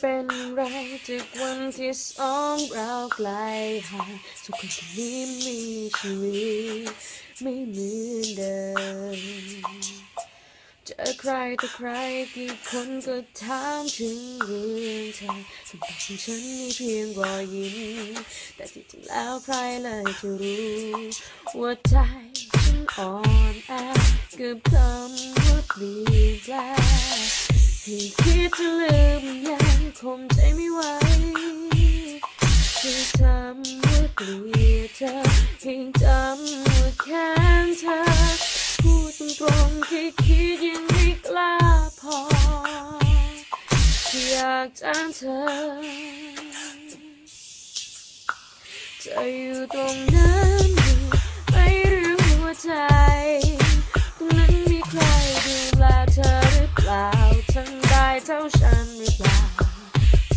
เป็นไรจากวันที่สองเราไกลห่างทุกคนที่นี้มีชีวิตไม่เหมือนเดิมเจอใครแต่ใครกี่คนก็ถามถึงเรื่องเธอคำตอบของฉันมีเพียงรอยยิ้มแต่ที่จริงแล้วใครเลยจะรู้ว่าใจฉันอ่อนแอเกือบทำว่าเปลี่ยนแปลงให้คิดจะลืม คงใจไม่ไหวที่ทำว่าเกลียดเธอยังจำว่าแค้นเธอ พูดตรงๆคิดคิดยังไม่กล้าพอที่อยากจำเธอ จะอยู่ตรงนั้นอยู่ไม่รู้หัวใจ ตรงนั้นมีใครดูแลเธอหรือเปล่าทำได้เท่าฉันหรือเปล่า